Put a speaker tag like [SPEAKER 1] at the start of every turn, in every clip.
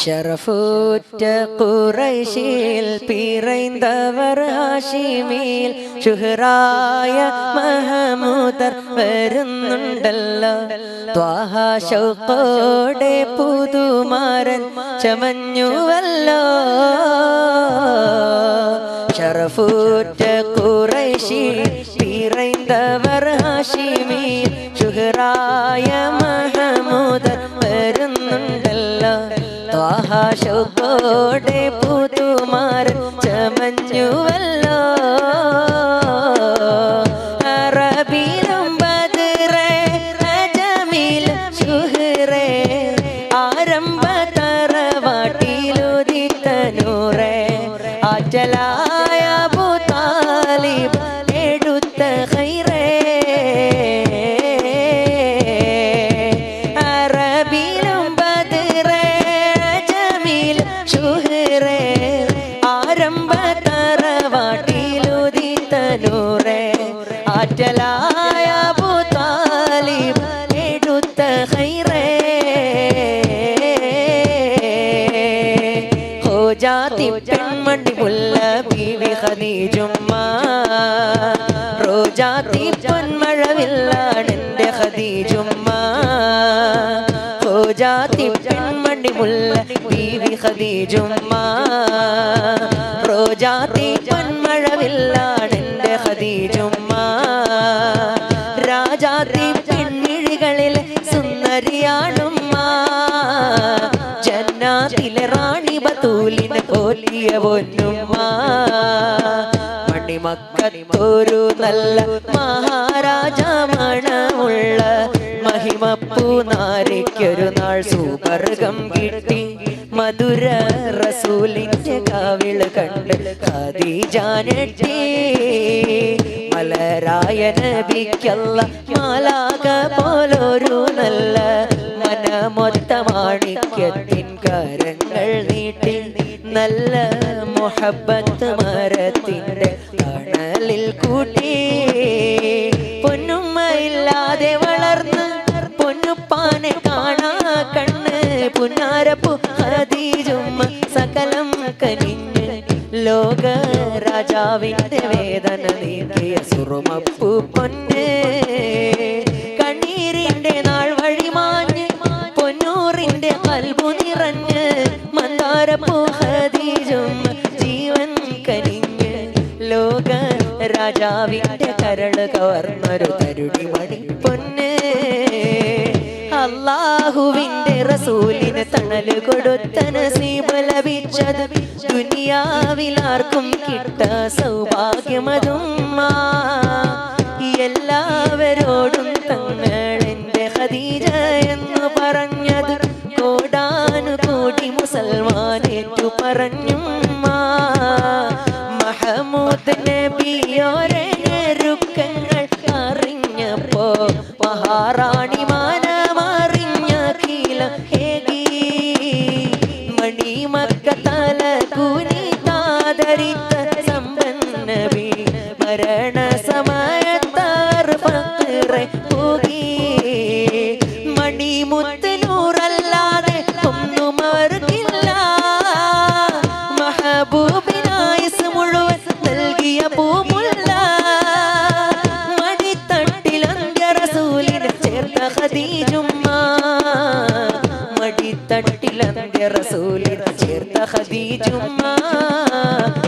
[SPEAKER 1] ഷറഫൂറ്റ കുറൈശിൽ പിറൈന്തവർ ഹാഷിമിൽ ഷുഹറായ മഹമൂതർ വരുന്നുണ്ടല്ലോ. ത്വാഹ ശൗക്കോടെ പുതുമാരൻ ചമഞ്ഞുവല്ലോ. ഷറഫൂറ്റ കുറൈശി പിറൈന്തവർ ത്വാഹ ആറ്റലായ താലിബ് എടുത്ത ഹൈറേ ഹോ ജാതി പെൺമണി മുല്ല ബീവി ഖദീജുമ്മ റോജാത്തി പൊന്മഴവില്ലാണെന്റെ ഖദീജുമ്മ ഹോ ജാതി പെൺമണി മുല്ല ബീവി ഖദീജുമ്മ റോജാത്തി സുന്ദരിയാണുമ്മ ജന്നാത്തിലെ റാണി ബത്തൂലിനെ പോലിയ പൊന്നുമ്മ. മണിമക്കത്തൊരു നല്ല മഹാരാജ മണമുള്ള മഹിമപ്പൂ നാരിക്കൊരു നാൾ സുവർഗം കിട്ടി. മധുര റസൂലിന്റെ കാവിൾ കണ്ട് ഖദീജാനെട്ടി. മലരായ നബിക്കല്ല മാലാക പോലൊരു നല്ല മനമൊത്ത മാണിക്യത്തിൻ കരങ്ങൾ നീട്ടി നല്ല മുഹബത്ത് മരത്തിന്റെ തണലിൽ കൂട്ടി. പൊന്നുമ്മയില്ലാതെ വളർന്ന് പൊന്നുപ്പാനെ കാണാ കണ്ണ്. പുന്നാരപ്പു ഹദീജുമ്മ സകലം കനിഞ്ഞ് ലോക രാജാവിന്റെ വേദന നീക്കിയ സുറുമപ്പു പൊന്ന്. കണ്ണീരിന്റെ നാൾ മന്ദാരപ്പു ജീവൻ കനിഞ്ഞ് ലോക രാജാവിന്റെ കരൾ കവർന്നൊരു തരുടി മണി പൊന്ന്. അള്ളാഹുവിന്റെ റസൂലിന് തണൽ കൊടുത്ത നസീബ് ലഭിച്ചത് ദുനിയാവിലാർക്കും കിട്ട സൗഭാഗ്യമതും എല്ലാവരോടും തങ്ങൾ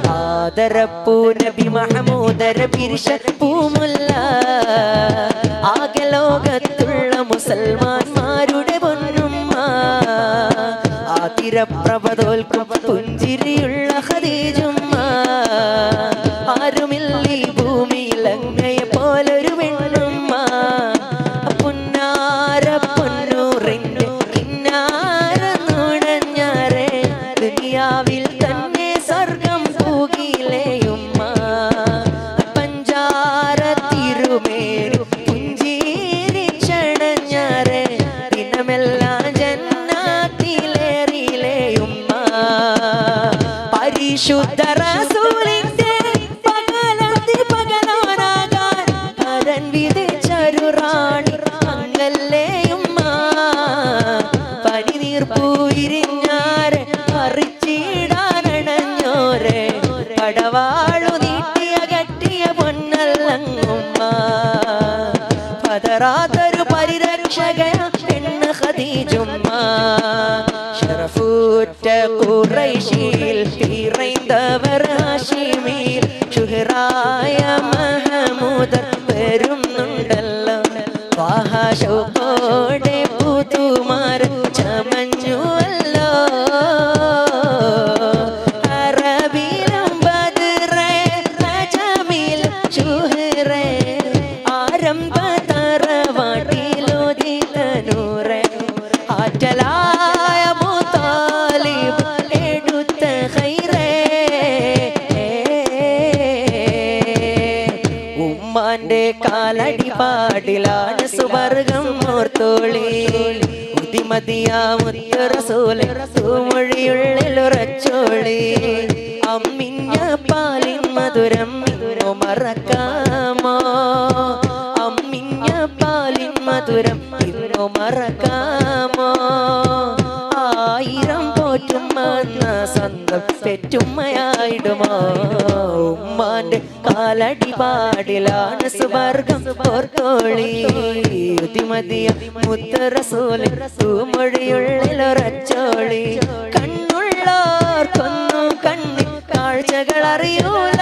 [SPEAKER 1] ആദരപ്പൂ നബി ആകെ ലോകത്തുള്ള മുസൽമാന്മാരുടെ പൊന്നുമ്മ. ആതിരപ്രഭതോൽക്കും പുഞ്ചിരിയുള്ള ഖദീജുമ്മ. ഒരു റാണി അങ്ങല്ലേയുമ്മ പനിനീർ പൂയിരിഞ്ഞാരെ പറിച്ചിടാനണഞ്ഞോരെ നീട്ടിയ കറ്റിയ പൊന്നല്ലങ്ങുമ്മ? പതറാത്തൊരു പരിരക്ഷകയ പെണ്ണ് ഹദീജുമ്മ ഷറഫൂറ്റ കുറൈശിയിൽ തീറൈന്തവർ ഹാഷിമിയിൽ ഷുഹറായ മഹമൂദർ বাসো পড়ে ഉമ്മാന്റെ കാലടി പാടിലാണ് സുവർഗം ഓർത്തോളി ഉദിമതിയാമുറസൂലെ മൊഴിയുള്ളിലുറച്ചോളി അമ്മിഞ്ഞ പാലിൻ മധുരം മറക്കാമോ? അമ്മിഞ്ഞ പാലിൻ മധുരം ഇന്നു മറക്കാമോ പോറ്റുമ്മ എന്ന സ്വന്തം പെറ്റുമ്മയായിടുമോ ഉമ്മാന്റെ കാലടി പാടിലാണ് സുവർഗം ഓർത്തോളി ഉതിമതിയ മുത്തറസൂൽ തൂമൊഴിയുള്ളിലൊറച്ചോളി കണ്ണുള്ളോർക്കൊന്നും കണ്ണി കാഴ്ചകൾ അറിയൂല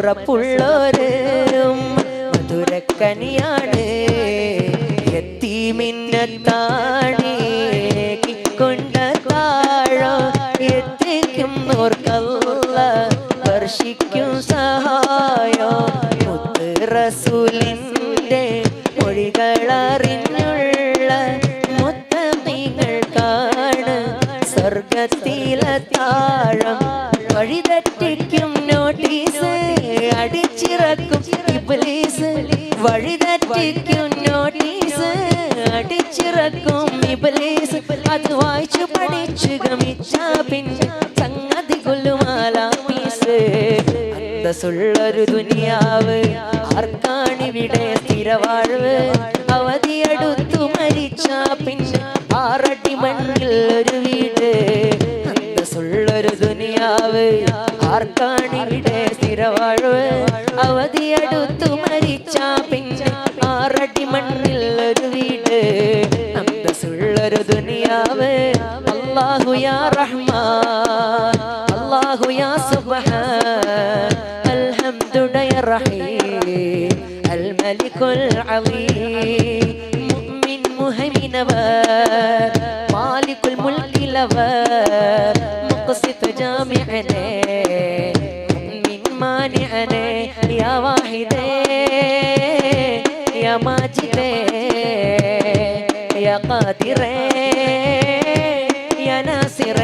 [SPEAKER 1] മനസ്സുറപ്പുള്ളോര് മധുരക്കനിയാണ്. എത്തിമിന്നത്താണി കൊണ്ട താഴോ എത്തിക്കും നോർക്കല്ല വർഷിക്കും സഹായോ. റസൂലിന്റെ മൊഴികളറിഞ്ഞുള്ള മുത്തമിങ്ങൾ കാണ്. സ്വർഗത്തിലെ താഴം വഴിതെറ്റിക്കും ഇബ്ലീസ് വഴിതെറ്റിക്കും നോട്ടീസ് അടിച്ചിറക്കും ഇബ്ലീസ്. അത് വായിച്ചു പഠിച്ചു ഗമിച്ച പിന്നെ സംഗതി കൊല്ലുമാലാമീസ് അന്തസ്സുള്ളൊരു ദുനിയാവ് ആർക്കാണിവിടെ സ്ഥിരവാഴ്വ്? അവധിയടുത്തു മരിച്ച പിന്നെ ആറടി മണ്ണിൽ ഒരു വീട്. അന്തസ്സുള്ളൊരു ദുനിയാവ് ആർക്കാണിവിടെ അവധി അടുത്തു മരിച്ച പിന്നെ ആറടി മണ്ണിൽ ഒരു വീട്. അന്തസ്സുള്ളൊരു ദുനിയാവ്. അള്ളാഹുയാ റഹ്മാ അള്ളാഹുയാ അള്ളാഹു യാ സുബ്ഹാൻ അൽ മലികുൽ അലീം മുഅ്മിൻ മുഹൈമിനവ മാലികുൽ മുൽക്കിലവ لبار مقسط جامعنا من مانعنا يا واحد يا ماجد يا قادر يا ناصر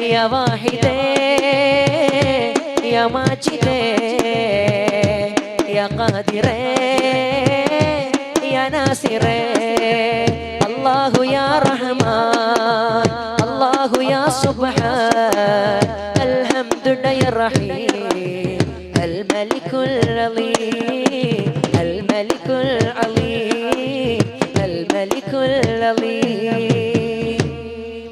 [SPEAKER 1] يا واحد يا ماجد يا قادر يا ناصر الله يا رحمن الله يا سبحان الحمد يا رحيم.